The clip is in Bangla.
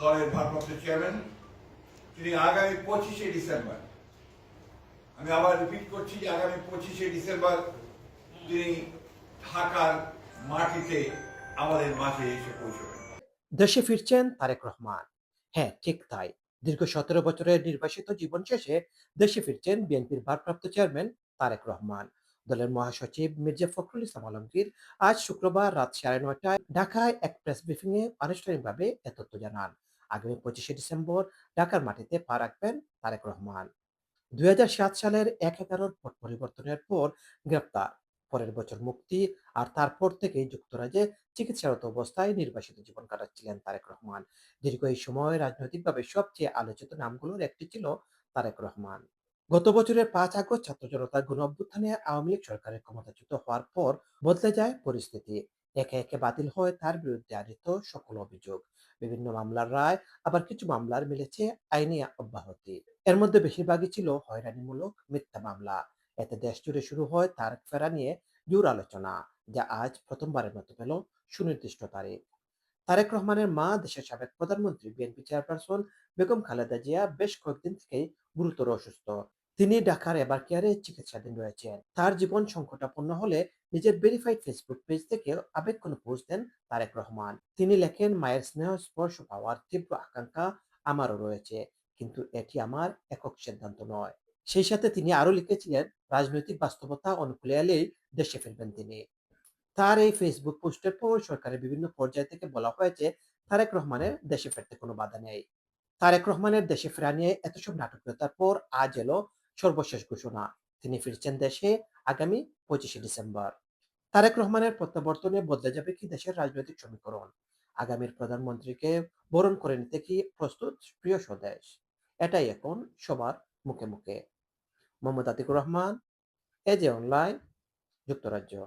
দলের ভারপ্রাপ্ত চেয়ারম্যান। তিনি আগামী পঁচিশে ডিসেম্বর। আমি আবার রিপিট করছি যে আগামী পঁচিশে ডিসেম্বর তিনি ঢাকার মাটিতে আমাদের মাঝে এসে পৌঁছবেন। দেশে ফিরছেন তারেক রহমান। হ্যাঁ ঠিক তাই। দীর্ঘ সতেরো বছরের নির্বাসিত জীবন শেষে দেশে ফিরছেন বিএনপির ভারপ্রাপ্ত চেয়ারম্যান তারেক রহমান। দলের মহাসচিব মির্জা ফখরুল ইসলাম আলমগীর আজ শুক্রবার রাত সাড়ে নয়টায় ঢাকায় এক প্রেস ব্রিফিং এ আনুষ্ঠানিকভাবে এ তথ্য জানান। আগামী পঁচিশে ডিসেম্বর ঢাকার মাটিতে পা রাখবেন তারেক রহমান। দুই হাজার সাত সালের এক এগারোর পট পরিবর্তনের পর গ্রেপ্তার। পরের বছর মুক্তি আর তারপর থেকে যুক্তরাজ্যে চিকিৎসারত অবস্থায় নির্বাসিত জীবন কাটাচ্ছিলেন তারেক রহমান। দীর্ঘ এই সময় রাজনৈতিকভাবে সবচেয়ে আলোচিত নামগুলোর একটি ছিল তারেক রহমান। গত বছরের পাঁচ আগস্ট ছাত্র জনতার গণ অভ্যুত্থানে আওয়ামী লীগ সরকারের ক্ষমতাচ্যুত হওয়ার পর বদলে যায় পরিস্থিতি। একে একে বাতিল হয় তার বিরুদ্ধে আনিত সকল অভিযোগ। বিভিন্ন মামলার রায়, আবার কিছু মামলার মিলেছে আইনি অব্যাহতি। এর মধ্যে বেশিরভাগই ছিল হয়রানিমূলক মিথ্যা মামলা। এতে দেশ জুড়ে শুরু হয় তার ফেরা নিয়ে জোর আলোচনা, যা আজ প্রথমবারের মতো পেল সুনির্দিষ্ট তারিখ। তারেক রহমানের মা, দেশের সাবেক প্রধানমন্ত্রী, বিএনপি চেয়ারপারসন বেগম খালেদা জিয়া বেশ কয়েকদিন থেকেই গুরুতর অসুস্থ। তিনি ঢাকার এবার কেয়ারে চিকিৎসাধীন রয়েছেন। তার জীবন সংকটাপন্ন হলে নিজের ভেরিফাইড ফেসবুক পেজ থেকে আবেগ কোনো পোস্ট দেন তারেক রহমান। তিনি লেখেন, মায়ের স্নেহ, স্পর্শ পাওয়ার তীব্র আকাঙ্ক্ষা আমারও রয়েছে, কিন্তু এটি আমার একক সিদ্ধান্ত নয়। সেই সাথে তিনি আরও লিখেছিলেন, রাজনৈতিক বাস্তবতা অনুকূলে এলেই দেশে ফিরবেন তিনি। তার এই ফেসবুক পোস্টের পর সরকারের বিভিন্ন পর্যায় থেকে বলা হয়েছে, তারেক রহমানের দেশে ফিরতে কোনো বাধা নেই। তারেক রহমানের দেশে ফেরা নিয়ে এত সব নাটকীয়তার পর আজ এলো সর্বশেষ ঘোষণা। তিনি ফিরছেন দেশে আগামী পঁচিশে ডিসেম্বর। তারেক রহমানের প্রত্যাবর্তনে বদলে যাবে কি দেশের রাজনৈতিক সমীকরণ? আগামীর প্রধানমন্ত্রীকে বরণ করে নিতে কি প্রস্তুত প্রিয় স্বদেশ? এটাই এখন সবার মুখে মুখে। মোহাম্মদ আতিকুর রহমান এজে অনলাইন, যুক্তরাজ্য।